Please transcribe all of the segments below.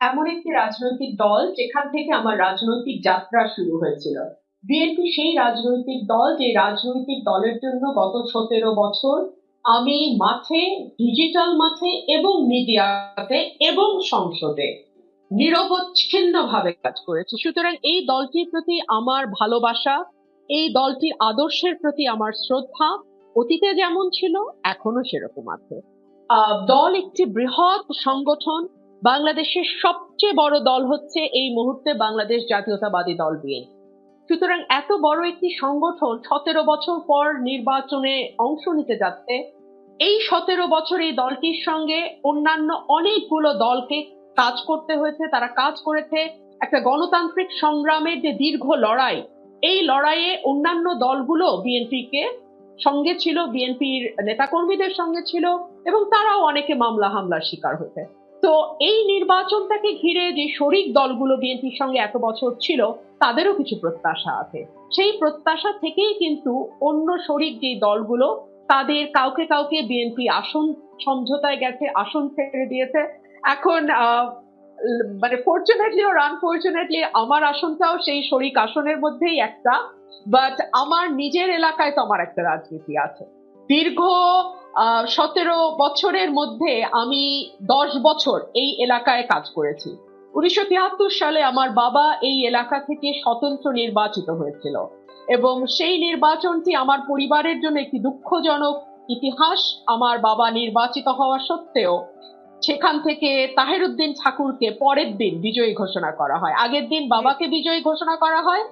এমন একটি রাজনৈতিক দল যেখান থেকে আমার রাজনৈতিক যাত্রা শুরু হয়েছিল। বিএনপি সেই রাজনৈতিক দল যে রাজনৈতিক দলের জন্য গত সতেরো বছর আমি মাঠে ডিজিটাল মাঠে এবং মিডিয়াতে এবং সংসদে নিরবচ্ছিন্ন ভাবে কাজ করেছি। সুতরাং এই দলটির প্রতি আমার ভালোবাসা, এই দলটির আদর্শের প্রতি আমার শ্রদ্ধা অতীতে যেমন ছিল এখনও সেরকম আছে। দল একটি বৃহৎ সংগঠন বাংলাদেশের সবচেয়ে বড় দল হচ্ছে এই মুহূর্তে বাংলাদেশ জাতীয়তাবাদী দল বিএনপি। সুতরাং এত বড় একটি সংগঠন সতেরো বছর পর নির্বাচনে অংশ নিতে যাচ্ছে, এই সতেরো বছর এই দলটির সঙ্গে অন্যান্য অনেকগুলো দলকে কাজ করতে হয়েছে, তারা কাজ করেছে একটা গণতান্ত্রিক সংগ্রামের যে দীর্ঘ লড়াই, এই লড়াইয়ে অন্যান্য দলগুলো বিএনপিকে সঙ্গে ছিল, বিএনপির নেতাকর্মীদের সঙ্গে ছিল এবং তারাও অনেকে মামলা হামলার শিকার হয়েছে। তো এই নির্বাচনটাকে ঘিরে যে শরিক দলগুলো বিএনপির সঙ্গে এত বছর ছিল, তাদেরও কিছু প্রত্যাশা আছে। সেই প্রত্যাশা থেকেই কিন্তু অন্য শরিক যে দলগুলো, তাদের কাউকে কাউকে বিএনপি আসন সমঝোতায় গেছে, আসন ছেড়ে দিয়েছে। এখন মানে ফর্চুনেটলি ওর আনফর্চুনেটলি আমার আসনটাও সেই শরিক আসনের মধ্যেই একটা বাট আমার নিজের এলাকায় তো আমার একটা রাজনীতি আছে। দীর্ঘ সতেরো বছরের মধ্যে আমি দশ বছর এই এলাকায় কাজ করেছি। উনিশশো তিয়াত্তর সালে আমার বাবা এই এলাকা থেকে স্বতন্ত্র নির্বাচিত হয়েছিল এবং সেই নির্বাচনটি আমার পরিবারের জন্য একটি দুঃখজনক ইতিহাস। আমার বাবা নির্বাচিত হওয়া সত্ত্বেও সেখান থেকে তাহেরুদ্দিন ঠাকুরকে পরের দিন বিজয়ী ঘোষণা করা হয়। আগের দিন বাবাকে বিজয়ী ঘোষণা করা হয়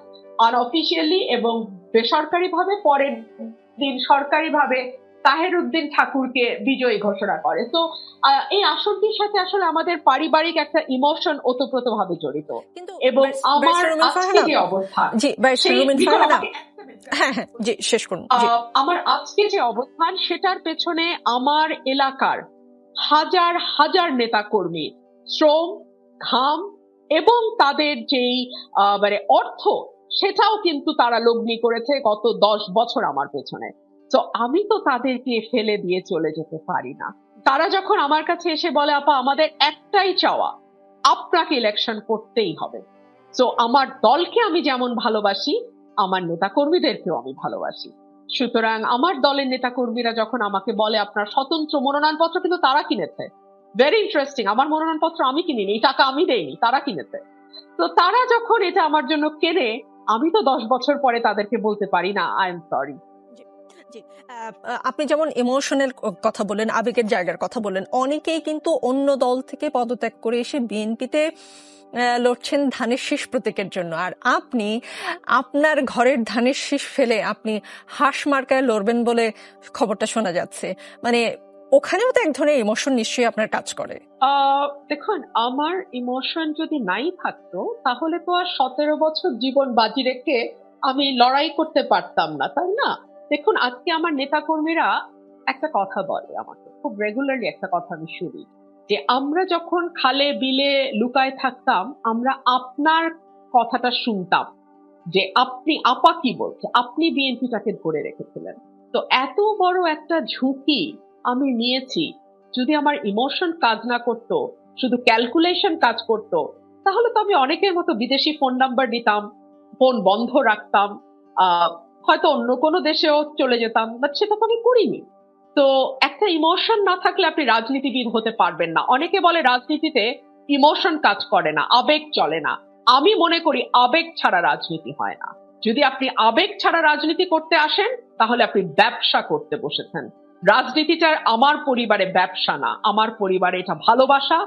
আনঅফিসিয়ালি এবং বেসরকারিভাবে পরের দিন সরকারিভাবে তাহেরুদ্দিন ঠাকুরকে বিজয়ী ঘোষণা করে। তো এই আসনটির সাথে আসলে আমাদের পারিবারিক একটা ইমোশন ওতপ্রোত ভাবে জড়িত এবং আমার আজকে অবস্থান হ্যাঁ, হ্যাঁ, জি শেষ করুন আমার আজকে যে অবস্থান সেটার পেছনে আমার এলাকার হাজার হাজার নেতা কর্মী শ্রম ঘাম এবং তাদের যেই মানে অর্থ সেটাও কিন্তু তারা লগ্নি করেছে গত দশ বছর আমার পেছনে। তো আমি তো তাদেরকে ফেলে দিয়ে চলে যেতে পারি না। তারা যখন আমার কাছে এসে বলে, আপা, আমাদের একটাই চাওয়া, আপনাকে ইলেকশন করতেই হবে। তো আমার দলকে আমি যেমন ভালোবাসি, আমার নেতাকর্মীদেরকেও আমি ভালোবাসি। সুতরাং আমার দলের নেতাকর্মীরা যখন আমাকে বলে, আপনার স্বতন্ত্র মনোনয়নপত্র কিন্তু তারা কিনেছে। ভেরি ইন্টারেস্টিং আমার মনোনয়নপত্র আমি কিনিনি, এই টাকা আমি দেইনি, তারা কিনেছে। তো তারা যখন এটা আমার জন্য কেনে আমি তো দশ বছর পরে তাদেরকে বলতে পারি না আই এম সরি আপনি যেমন ইমোশনের কথা বলেন, আবেগের জায়গার কথা বলেন, অনেকেই কিন্তু অন্য দল থেকে পদত্যাগ করে এসে বিএনপিতে লড়ছেন ধানের শীষ প্রতীকের জন্য। আর আপনি আপনার ঘরের ধানের শীষ ফেলে আপনি হাঁস মার্কায় লড়বেন বলে খবরটা শোনা যাচ্ছে। মানে ওখানেও তো এক ধরনের ইমোশন নিশ্চয়ই আপনার কাজ করে। দেখুন, আমার ইমোশন যদি নাই থাকতো, তাহলে তো আর সতেরো বছর জীবন বাজি রেখে আমি লড়াই করতে পারতাম না, তাই না? দেখুন, আজকে আমার নেতাকর্মীরা একটা কথা বলে আমাকে, খুব রেগুলারলি একটা কথা আমি শুনি, যে আমরা যখন খালে বিলে লুকায় থাকতাম, আমরা আপনার কথাটা শুনতাম, যে আপনি আপা কি বলছে? আপনি বিএনপিটাকে ধরে রেখেছিলেন। তো এত বড় একটা ঝুঁকি আমি নিয়েছি। যদি আমার ইমোশন কাজ না করতো, শুধু ক্যালকুলেশন কাজ করত, তাহলে তো আমি অনেকের মতো বিদেশি ফোন নাম্বার নিতাম ফোন বন্ধ রাখতাম হয়তো অন্য কোনো দেশেও চলে যেতাম বাট সেটা তো আমি করিনি। তো একটা ইমোশন না থাকলে আপনি রাজনীতিবিদ হতে পারবেন না। অনেকে বলে রাজনীতিতে ইমোশন কাজ করে না, আবেগ চলে না। আমি মনে করি আবেগ ছাড়া রাজনীতি হয় না। যদি আপনি আবেগ ছাড়া রাজনীতি করতে আসেন, তাহলে আপনি ব্যবসা করতে বসেছেন। রাজনীতিটার আমার পরিবারে ব্যবসা না। আমার পরিবারে এটা ভালোবাসা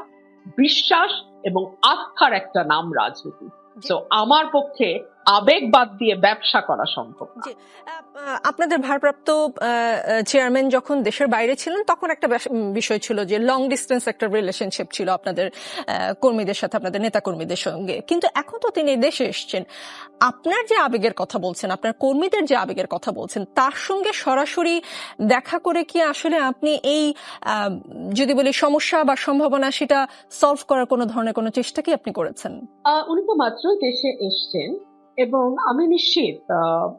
বিশ্বাস এবং আস্থার একটা নাম রাজনীতি। তো আমার পক্ষে আবেগ বাদ দিয়ে ব্যবসা করা সম্ভব আপনাদের ভারপ্রাপ্ত চেয়ারম্যান যখন দেশের বাইরে ছিলেন তখন একটা বিষয় ছিল যে লং ডিস্টেন্স একটা রিলেশনশিপ ছিল আপনাদের কর্মীদের সাথে আপনাদের নেতা কর্মীদের সঙ্গে। কিন্তু এখন তো তিনি দেশে এসছেন। আপনার যে আবেগের কথা বলছেন আপনার কর্মীদের যে আবেগের কথা বলছেন তার সঙ্গে সরাসরি দেখা করে কি আসলে আপনি এই যদি বলি সমস্যা বা সম্ভাবনা সেটা সলভ করার কোনো ধরনের কোনো চেষ্টা কি আপনি করেছেন? উনি তো মাত্র দেশে এসছেন এবং আমি নিশ্চিত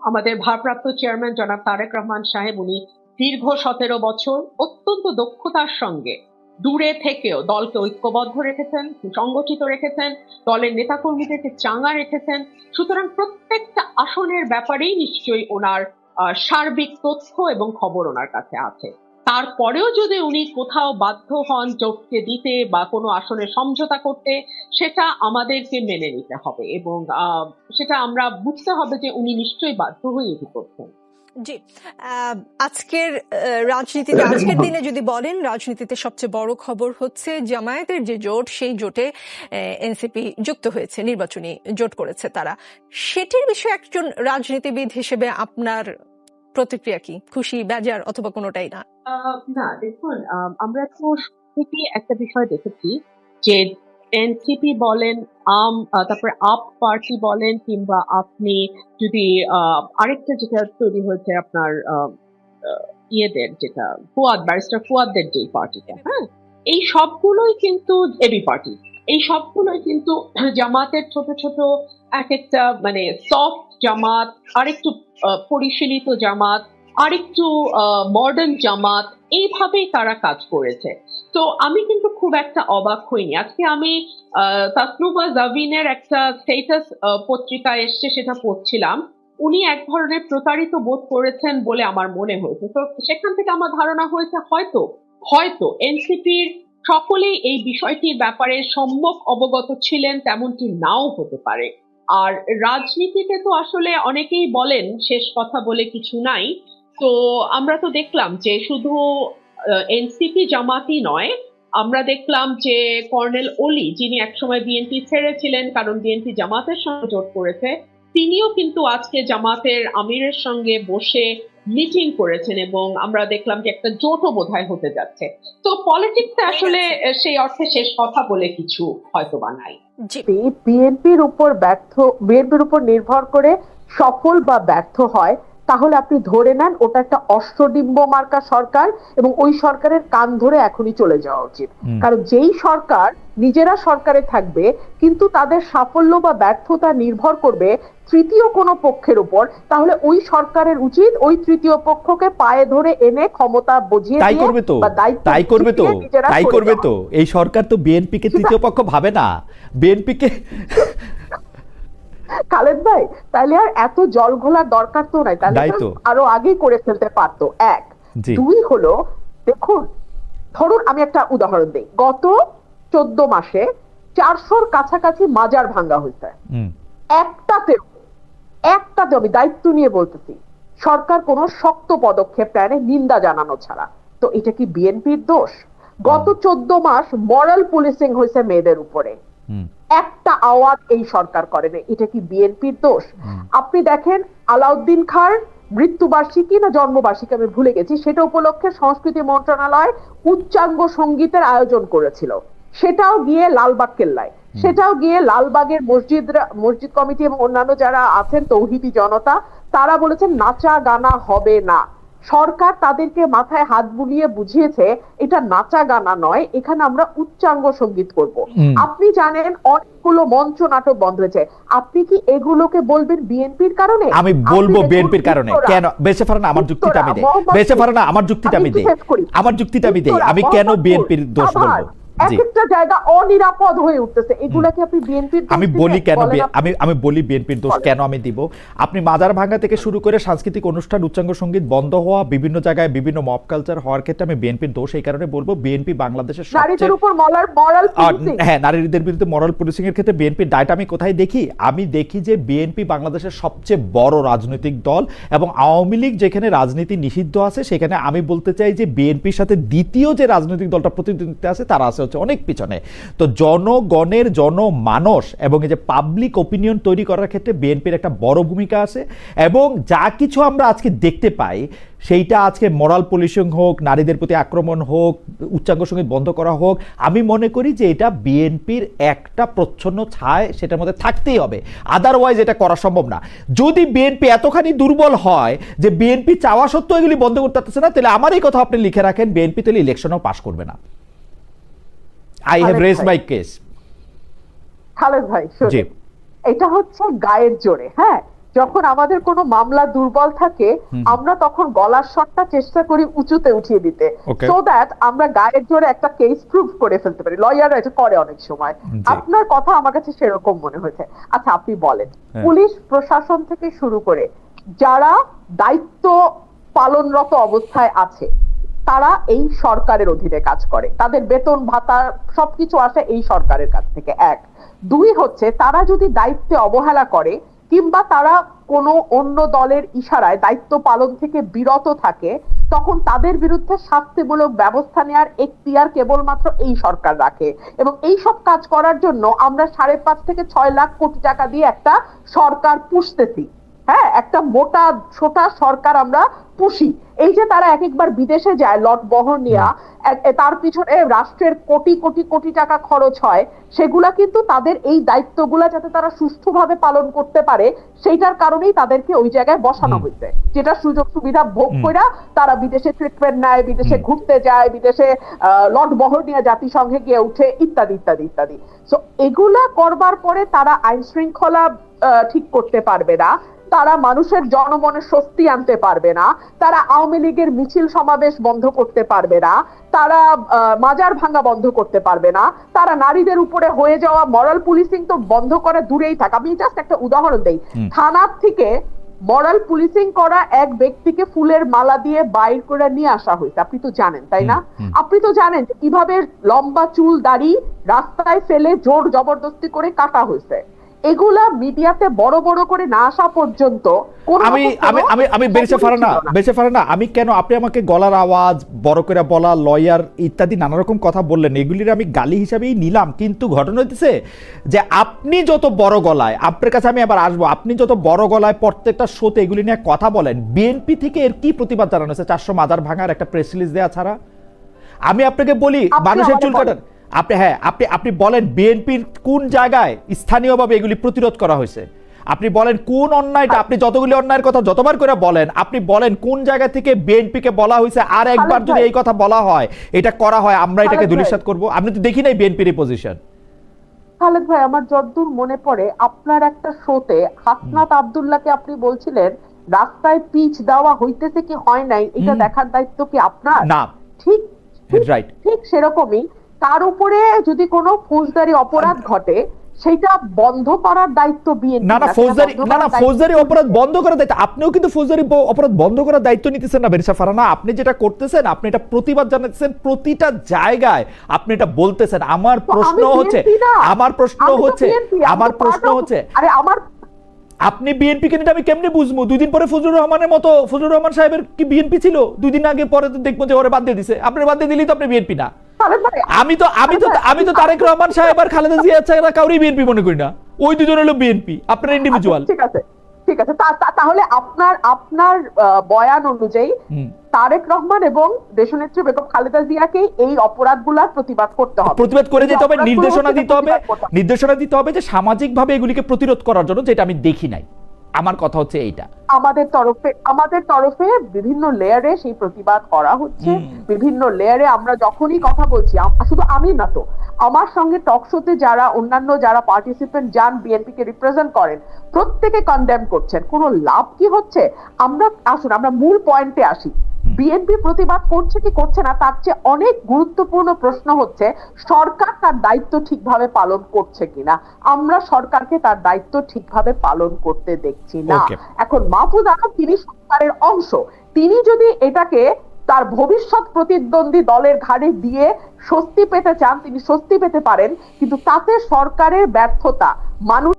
আমাদের ভারপ্রাপ্ত চেয়ারম্যান জনাব তারেক রহমান সাহেব উনি দীর্ঘ সতেরো বছর অত্যন্ত দক্ষতার সঙ্গে দূরে থেকেও দলকে ঐক্যবদ্ধ রেখেছেন, সুসংগঠিত রেখেছেন, দলের নেতাকর্মীদেরকে চাঙ্গা রেখেছেন। সুতরাং প্রত্যেকটা আসনের ব্যাপারেই নিশ্চয়ই ওনার সার্বিক তথ্য এবং খবর ওনার কাছে আছে। তারপরেও যদি উনি কোথাও বাধ্য হন জোটকে দিতে বা কোনো আসনে সমঝোতা করতে, সেটা আমাদেরকে মেনে নিতে হবে এবং সেটা আমরা বুঝতে হবে যে উনি নিশ্চয়ই বাধ্য হয়ে এটি করছেন। জি আজকের রাজনীতিতে, আজকের দিনে যদি বলেন, রাজনীতিতে সবচেয়ে বড় খবর হচ্ছে জামায়াতের যে জোট, সেই জোটে এনসিপি যুক্ত হয়েছে, নির্বাচনী জোট করেছে তারা। সেটির বিষয়ে একজন রাজনীতিবিদ হিসেবে আপনার প্রতিক্রিয়া কি? খুশি, বেজার অথবা কোনোটাই না? না, দেখুন আমরা তো থেকে একটা বিষয় দেখেছি যে এনসিপি বলেন, আম তারপরে আপ পার্টি বলেন কিংবা আপনি যদি আরেকটা যেটা তৈরি হয়েছে আপনার ইয়েদের যেটা, ফুয়াদ, ব্যারিস্টার ফুয়াদদের যে পার্টিটা হ্যাঁ? এই সবগুলোই কিন্তু এবি পার্টি। এই সবগুলোই কিন্তু জামাতের ছোট ছোট এক একটা মানে সফট জামাত, আরেকটু পরিশীলিত জামাত আরেকটু মডার্ন জামাত, এইভাবেই তারা কাজ করেছে। তো আমি কিন্তু খুব একটা অবাক হইনি। আজকে আমি তাসনুবা জাভিনের একটা স্টেটাস পত্রিকা এসছে, সেটা পড়ছিলাম। উনি এক ধরনের প্রতারিত বোধ করেছেন বলে আমার মনে হয়েছে। তো সেখান থেকে আমার ধারণা হয়েছে, হয়তো হয়তো এনসিপির সকলেই এই বিষয়টির ব্যাপারে সম্যক অবগত ছিলেন, তেমনটি নাও হতে পারে। আর রাজনীতিতে তো আসলে অনেকেই বলেন, শেষ কথা বলে কিছু নাই। তো আমরা তো দেখলাম যে শুধু এনসিপি জামাতই নয়, আমরা দেখলাম যে কর্নেল ওলি, যিনি একসময় বিএনপি ছেড়েছিলেন কারণ বিএনপি জামাতের সঙ্গে জোট করেছে, তিনিও কিন্তু আজকে জামাতের আমিরের সঙ্গে বসে মিটিং করেছেন এবং আমরা দেখলাম যে একটা জোটও বোধহয় হতে যাচ্ছে। তো পলিটিক্সে আসলে সেই অর্থে শেষ কথা বলে কিছু হয়তো বা নাই। বিএনপির উপর ব্যর্থ বিএনপির উপর নির্ভর করে সফল বা ব্যর্থ হয় তাহলে আপনি ধরে নেন ওটা একটা অষ্টডিম্ব মার্কা সরকার এবং ওই সরকারের কান ধরে এখনই চলে যাওয়া উচিত। কারণ যেই সরকার নিজেরা সরকারে থাকবে কিন্তু তাদের সাফল্য বা ব্যর্থতা নির্ভর করবে তৃতীয় কোনো পক্ষের উপর তাহলে ওই সরকারের উচিত ওই তৃতীয় পক্ষকে পায়ে ধরে এনে ক্ষমতা বুঝিয়ে তাই করবে তো। তাই করবে তো। তাই করবে তো। এই সরকার তো বিএনপি কে তৃতীয় পক্ষ ভাবে না। বিএনপি কে খালেদ ভাই তাহলে আর এত জল ঘোলার দরকার তো নাই তাহলে। আরও আগেই করে ফেলতে পারতো। এক। দুই হলো দেখুন ধরুন আমি একটা উদাহরণ দিই। গত চোদ্দ মাসে চারশোর কাছাকাছি মাজার ভাঙ্গা হয়েছে। হুম, একটাতে একটাতে আমি দায়িত্ব নিয়ে বলতেছি সরকার কোন শক্ত পদক্ষেপ নেয় নিন্দা জানানো ছাড়া। তো এটা কি বিএনপির দোষ? গত চোদ্দ মাস মরাল পুলিশিং হয়েছে মেয়েদের উপরে। একটা আওয়াজ এই সরকার করে না। এটা কি বিএনপির দোষ? আপনি দেখেন আলাউদ্দিন খার মৃত্যুবার্ষিকী না জন্মবার্ষিকী আমি ভুলে গেছি সেটা উপলক্ষে সংস্কৃতি মন্ত্রণালয় উচ্চাঙ্গ সঙ্গীতের আয়োজন করেছিল। সেটাও গিয়ে লালবাগ কেল্লায়। সেটাও গিয়ে লালবাগের মসজিদ মসজিদ কমিটি এবং অন্যান্য যারা আছেন তৌহিদি জনতা তারা বলেছেন নাচা গানা হবে না। সরকার তাদেরকে মাথায় হাত বুলিয়ে বুঝিয়েছে এটা নাচা গানা নয় এখানে আমরা উচ্চাঙ্গ সংগীত করব। আপনি জানেন অনেকগুলো মঞ্চ নাটক বন্ধ হয়েছে আপনি কি এগুলোকে বলবেন বিএনপির কারণে? আমি বলব বিএনপির কারণে। কেন? বেঁচে ফারানা আমার যুক্তিটা আমি দেই। বেঁচে ফারানা আমার যুক্তিটা আমি দেই। আমার যুক্তিটা আমি দেই। আমি কেন বিএনপির দোষ বলব একটা জায়গা অনিরাপদ হয়ে উঠতেছে। এগুলা কি আপনি বিএনপির আমি বলি কেন আমি আমি বলি বিএনপির দোষ কেন আমি দিব? আপনি মাজার থেকে শুরু করে সাংস্কৃতিক অনুষ্ঠান উচ্চাঙ্গ সংগীত বন্ধ হওয়া বিভিন্ন জায়গায় বিভিন্ন মব কালচার হওয়ার ক্ষেত্রে আমি বিএনপির দোষ এই কারণে বলব বিএনপি বাংলাদেশের নারীদের উপর মলার মরাল হ্যাঁ নারীদের বিরুদ্ধে মরাল পুলিশিং এর ক্ষেত্রে বিএনপির দায়টা আমি কোথায় দেখি? আমি দেখি যে বিএনপি বাংলাদেশের সবচেয়ে বড় রাজনৈতিক দল এবং আওয়ামী লীগ যেখানে রাজনীতি নিষিদ্ধ আছে সেখানে আমি বলতে চাই যে বিএনপির সাথে দ্বিতীয় যে রাজনৈতিক দলটা প্রতিদ্বন্দ্বিতা আছে তারা আছে হচ্ছে অনেক পিছনে। তো জনগণের জনমানস এবং এই যে পাবলিক ওপিনিয়ন তৈরি করার ক্ষেত্রে বিএনপির একটা বড় ভূমিকা আছে এবং যা কিছু আমরা আজকে দেখতে পাই, সেইটা আজকে মরাল পুলিশিং হোক, নারীদের প্রতি আক্রমণ হোক, উচ্চাঙ্গ সংগীত বন্ধ করা হোক, আমি মনে করি যে এটা বিএনপির একটা প্রচ্ছন্ন ছায়, সেটার মধ্যে থাকতেই হবে। আদারওয়াইজ এটা করা সম্ভব না। যদি বিএনপি এতখানি দুর্বল হয় যে বিএনপি চাওয়া সত্ত্বেও এগুলি বন্ধ করতে পারতেছে না, তাহলে আমার এই কথা আপনি লিখে রাখেন বিএনপি তাহলে ইলেকশনও পাশ করবে না। I have raise my case Khaled ভাই এটা হচ্ছে গায়ের জোরে হ্যাঁ? যখন আমাদের কোনো মামলা দুর্বল থাকে আমরা তখন গলার স্বরটা চেষ্টা করি উঁচুতে উঠিয়ে দিতে সো দ্যাট আমরা গায়ের জোরে একটা কেস প্রুভ করে ফেলতে পারি। লয়াররা এটা করে অনেক সময়। আপনার কথা আমার কাছে সেরকম মনে হয়েছে। আচ্ছা আপনি বলেন হ্যাঁ। পুলিশ প্রশাসন থেকে শুরু করে যারা দায়িত্ব পালনরত অবস্থায় আছে তারা এই সরকারের অধীনে কাজ করে। তাদের বেতন, ভাতা, সবকিছু আসে এই সরকারের কাছ থেকে। এক। দুই হচ্ছে, তারা যদি দায়িত্বে অবহেলা করে, কিংবা তারা কোনো অন্য দলের ইশারায় দায়িত্ব পালন থেকে বিরত থাকে, তখন তাদের বিরুদ্ধে শাস্তিমূলক ব্যবস্থা নেওয়ার এখতিয়ার কেবলমাত্র এই সরকার রাখে। এবং এই সব কাজ করার জন্য আমরা সাড়ে পাঁচ থেকে ছয় লাখ কোটি টাকা দিয়ে একটা সরকার পুষতেছি। হ্যাঁ একটা মোটা ছোটা সরকার আমরা পুষি। এই যে তারা এক একবার বিদেশে যায় লট বহর নেওয়া তার পিছনে রাষ্ট্রের কোটি কোটি কোটি টাকা খরচ হয় সেগুলা কিন্তু তাদের এই দায়িত্বগুলা যাতে তারা সুষ্ঠুভাবে পালন করতে পারে সেইটার কারণেই তাদেরকে ওই জায়গায় বসানো। হয়েছে যেটা সুযোগ সুবিধা ভোগ করে তারা বিদেশে ট্রিটমেন্ট নেয় বিদেশে ঘুরতে যায় বিদেশে আহ, লট বহর নিয়ে জাতিসংঘে গিয়ে উঠে ইত্যাদি ইত্যাদি ইত্যাদি। তো এগুলা করবার পরে তারা আইন শৃঙ্খলা আহ, ঠিক করতে পারবে না। তারা মানুষের জনমনে স্বস্তি আনতে পারবে না তারা আওয়ামী লীগের মিছিল সমাবেশ বন্ধ করতে পারবে না তারা মাজার ভাঙা বন্ধ করতে পারবে না তারা নারীদের উপরে হয়ে যাওয়া মরাল পুলিশিং তো বন্ধ করে দূরেই থাক। আমি জাস্ট একটা উদাহরণ দেই। থানার থেকে মরাল পুলিশিং করা এক ব্যক্তিকে ফুলের মালা দিয়ে বাইর করে নিয়ে আসা হয়েছে। আপনি তো জানেন তাই না। আপনি তো জানেন কীভাবে লম্বা চুল দাড়ি রাস্তায় ফেলে জোর জবরদস্তি করে কাটা হয়েছে। এগুলা মিডিয়াতে বড় বড় করে না আসা পর্যন্ত আমি আমি আমি আমি বেরিসে ফারানা। বেরিসে ফারানা আমি কেন আপনি আমাকে গলার আওয়াজ বড় করে বলা লয়ার ইত্যাদি নানা রকম কথা বললেন এগুলির আমি গালি হিসাবেই নিলাম কিন্তু ঘটনা হইতেছে যে আপনি যত বড় গলায় আপনার কাছে আমি আবার আসব আপনি যত বড় গলায় প্রত্যেকটা শোতে এগুলি নিয়ে কথা বলেন বিএনপি থেকে এর কি প্রতিবাদ জানানো হয়েছে চারশো মাদার ভাঙার একটা প্রেস রিলিজ দেওয়া ছাড়া আমি আপনাকে বলি মানুষের চুল বলেন। আপনি হ্যাঁ আপনি আপনি বলেন বিএনপির কোন জায়গায় স্থানীয়ভাবে এগুলি প্রতিরোধ করা হয়েছে? আপনি বলেন কোন অন্যায়টা আপনি যতগুলি অন্যায়ের কথা যতবার করে বলেন আপনি বলেন কোন জায়গা থেকে বিএনপিকে বলা হয়েছে আর একবার যদি এই কথা বলা হয় এটা করা হয় আমরা এটাকে। দুলিশাত করব। আপনি তো দেখি নাই বিএনপির এই পজিশন খালেদ ভাই আমার যতদূর মনে পড়ে আপনার একটা শোতে হাসনাত আব্দুল্লাহকে আপনি বলছিলেন রাস্তায় পিচ দেওয়া হইতেছে কি হয় নাই এটা দেখার দায়িত্ব কি আপনার? না। ঠিক ঠিক- রাইট ঠিক সেরকমই। তার উপরে যদি কোনো ফৌজদারি অপরাধ ঘটে সেটা বন্ধ করার দায়িত্ব বিএনপি না না ফৌজদারি না না ফৌজদারি অপরাধ বন্ধ করার দায়িত্ব আপনিও কিন্তু ফৌজদারি অপরাধ বন্ধ করার দায়িত্ব নিতেছেন না বেরিসা ফারানা। আপনি যেটা করতেছেন আপনি এটা প্রতিবাদ জানাচ্ছেন প্রতিটা জায়গায়। আপনি এটা বলতেছেন। আমার প্রশ্ন হচ্ছে আমার প্রশ্ন হচ্ছে আমার প্রশ্ন হচ্ছে আরে আমার আপনি বিএনপি কে আমি কেমনে বুঝব? দুই দিন পরে ফজলুর রহমানের মতো ফজলুর রহমান সাহেবের কি বিএনপি ছিল? দুই দিন আগে পরে তো দেখব যে ওরে বাদ দিয়ে দিছে। আপনি বাদ দিয়ে দিলেই তো আপনি বিএনপি না। আমি তো আমি তো আমি তো তারেক রহমান সাহেব আর খালেদা জিয়া ছাড়া কাউরি বিএনপি মনে করি না। ওই দুজন হলো বিএনপি আপনার ইন্ডিভিজুয়াল আচ্ছা, ঠিক আছে ঠিক আছে। তাহলে আপনার আপনার বয়ান অনুযায়ী তারেক রহমান এবং দেশনেত্রী বেগম খালেদা জিয়াকে এই অপরাধগুলার প্রতিবাদ করতে হবে। প্রতিবাদ করে যেতে হবে নির্দেশনা দিতে হবে হবে। নির্দেশনা দিতে হবে যে সামাজিকভাবে এগুলিকে প্রতিরোধ করার জন্য যেটা আমি দেখি নাই। আমার কথা হচ্ছে এইটা। আমাদের তরফে আমাদের তরফে বিভিন্ন লেয়ারে সেই প্রতিবাদ করা হচ্ছে। বিভিন্ন লেয়ারে আমরা যখনই কথা বলছি শুধু আমি না তো আমার সঙ্গে টকশোতে যারা অন্যান্য যারা পার্টিসিপেন্ট যান বিএনপি কে রিপ্রেজেন্ট করেন প্রত্যেকে কন্ডেম করছেন। কোনো লাভ কি হচ্ছে? আমরা আসুন আমরা মূল পয়েন্টে আসি। বিএনপি প্রতিবাদ করছে কি করছে না তার চেয়ে অনেক গুরুত্বপূর্ণ প্রশ্ন হচ্ছে সরকার তার দায়িত্ব ঠিকভাবে পালন করছে কিনা? আমরা সরকারকে তার দায়িত্ব ঠিকভাবে পালন করতে দেখছি না। এখন মাহফুজ আলম তিনি সরকারের অংশ। তিনি যদি এটাকে তার ভবিষ্যৎ প্রতিদ্বন্দ্বী দলের ঘাড়ে দিয়ে স্বস্তি পেতে চান তিনি স্বস্তি পেতে পারেন কিন্তু তাতে সরকারের ব্যর্থতা মানুষ